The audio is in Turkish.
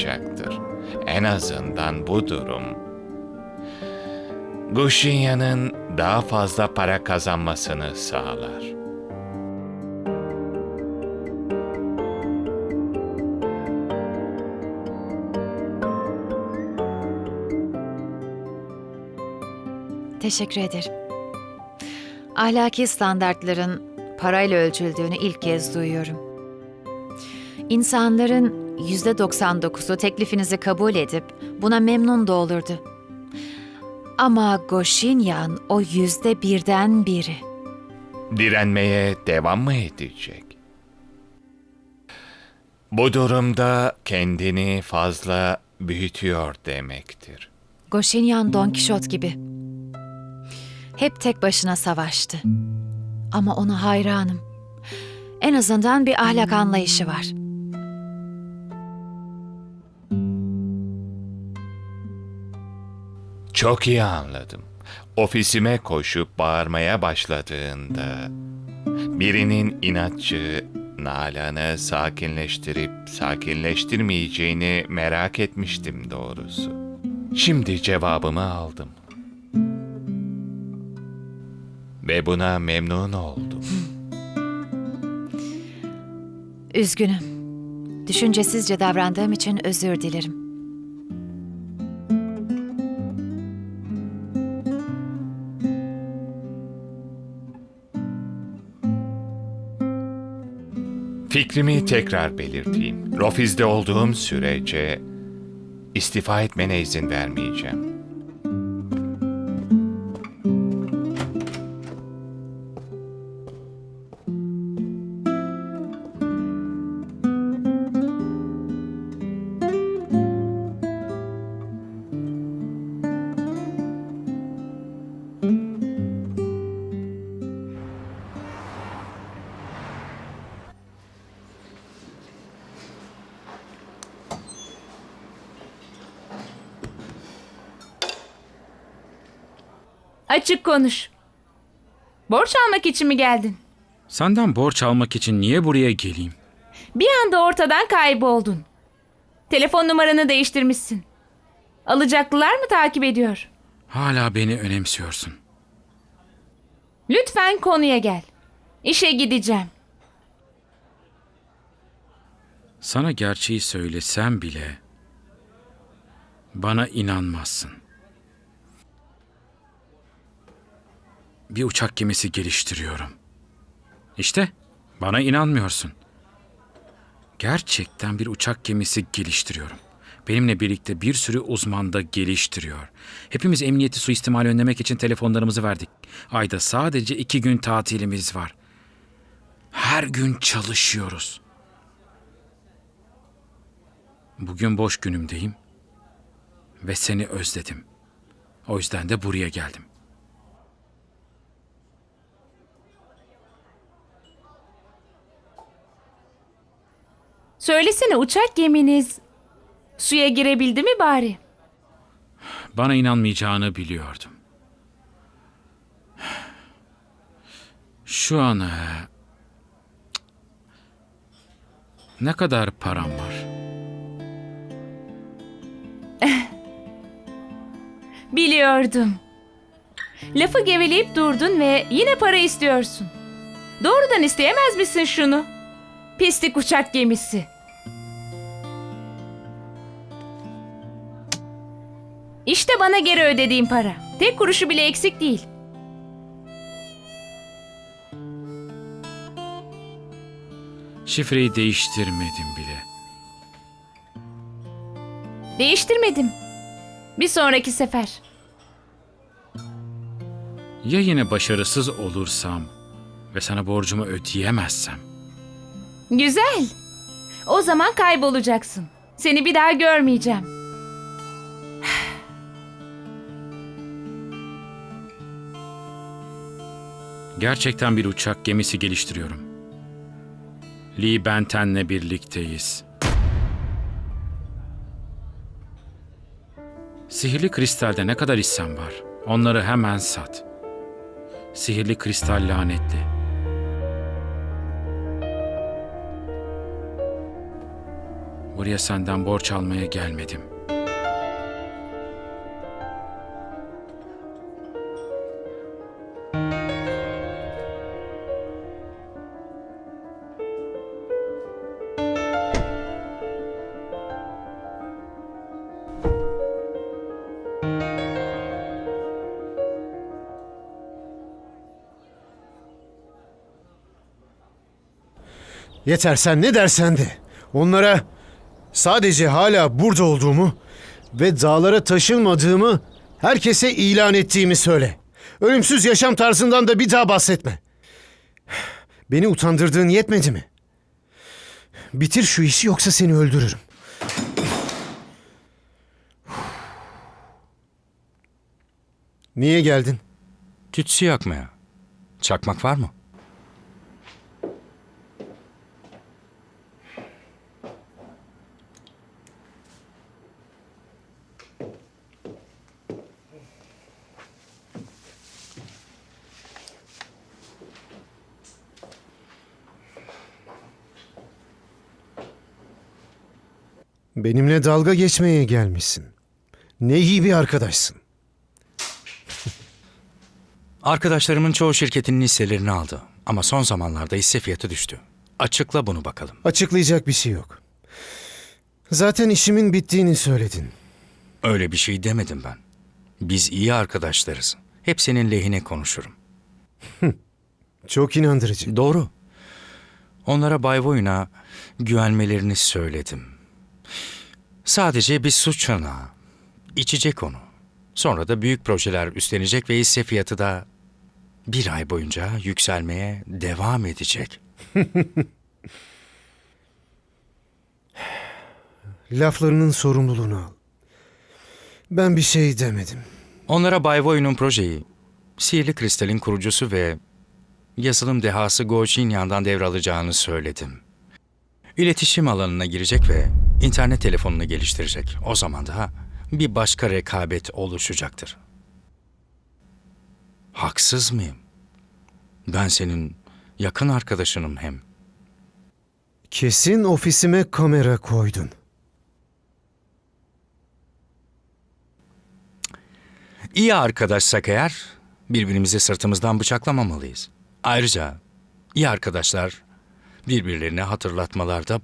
olmayacaktır. En azından bu durum Gushinya'nın daha fazla para kazanmasını sağlar. Teşekkür ederim. Ahlaki standartların parayla ölçüldüğünü ilk kez duyuyorum. İnsanların 99'u teklifinizi kabul edip buna memnun da olurdu. Ama Goshinyan o yüzde birden biri. direnmeye devam mı edecek? Bu durumda kendini fazla büyütüyor demektir. Goshinyan Don Kişot gibi. Hep tek başına savaştı. Ama ona hayranım. En azından bir ahlak anlayışı var. Çok iyi anladım. Ofisime koşup bağırmaya başladığında birinin inatçı Nalan'ı sakinleştirip sakinleştirmeyeceğini merak etmiştim doğrusu. Şimdi cevabımı aldım. Ve buna memnun oldum. Üzgünüm. Düşüncesizce davrandığım için özür dilerim. Fikrimi tekrar belirteyim. Rofiz'de olduğum sürece istifa etmene izin vermeyeceğim. Açık konuş. Borç almak için mi geldin? Senden borç almak için niye buraya geleyim? Bir anda ortadan kayboldun. Telefon numaranı değiştirmişsin. Alacaklılar mı takip ediyor? Hala beni önemsiyorsun. Lütfen konuya gel. İşe gideceğim. Sana gerçeği söylesem bile bana inanmazsın. Bir uçak gemisi geliştiriyorum. İşte bana inanmıyorsun. Gerçekten bir uçak gemisi geliştiriyorum. Benimle birlikte bir sürü uzman da geliştiriyor. Hepimiz emniyeti suistimal önlemek için telefonlarımızı verdik. Ayda sadece iki gün tatilimiz var. Her gün çalışıyoruz. Bugün boş günümdeyim ve seni özledim. O yüzden de buraya geldim. Söylesene uçak geminiz suya girebildi mi bari? Bana inanmayacağını biliyordum. Şu an ne kadar param var? Biliyordum. Lafı geveleyip durdun ve yine para istiyorsun. Doğrudan isteyemez misin şunu? Pislik uçak gemisi. İşte bana geri ödediğim para. Tek kuruşu bile eksik değil. Şifreyi değiştirmedim bile. Değiştirmedim. Bir sonraki sefer. Ya yine başarısız olursam ve sana borcumu ödeyemezsem? Güzel. O zaman kaybolacaksın. Seni bir daha görmeyeceğim. Gerçekten bir uçak gemisi geliştiriyorum. Lee Benten'le birlikteyiz. Sihirli kristalde ne kadar hissem var? Onları hemen sat. Sihirli kristal lanetli. Buraya senden borç almaya gelmedim. Yeter sen ne dersen de. Onlara sadece hala burada olduğumu ve dağlara taşınmadığımı herkese ilan ettiğimi söyle. Ölümsüz yaşam tarzından da bir daha bahsetme. Beni utandırdığın yetmedi mi? Bitir şu işi yoksa seni öldürürüm. Niye geldin? Tütsü yakmaya. Çakmak var mı? Benimle dalga geçmeye gelmişsin. Ne iyi bir arkadaşsın. Arkadaşlarımın çoğu şirketinin hisselerini aldı. Ama son zamanlarda hisse fiyatı düştü. Açıkla bunu bakalım. Açıklayacak bir şey yok. Zaten işimin bittiğini söyledin. Öyle bir şey demedim ben. Biz iyi arkadaşlarız. Hep senin lehine konuşurum. Çok inandırıcı. Doğru. Onlara Bay Voyun'a güvenmelerini söyledim. Sadece bir suç çanağı. İçecek onu. Sonra da büyük projeler üstlenecek ve hisse fiyatı da bir ay boyunca yükselmeye devam edecek. Laflarının sorumluluğunu al. Ben bir şey demedim. Onlara Bay Voyun'un projeyi, Sihirli Kristal'in kurucusu ve yazılım dehası Go Jinyan'dan devralacağını söyledim. İletişim alanına girecek ve internet telefonunu geliştirecek. O zaman da bir başka rekabet oluşacaktır. Haksız mıyım? Ben senin yakın arkadaşınım hem. Kesin ofisime kamera koydun. İyi arkadaşsak eğer birbirimizi sırtımızdan bıçaklamamalıyız. Ayrıca iyi arkadaşlar birbirlerini hatırlatmalarda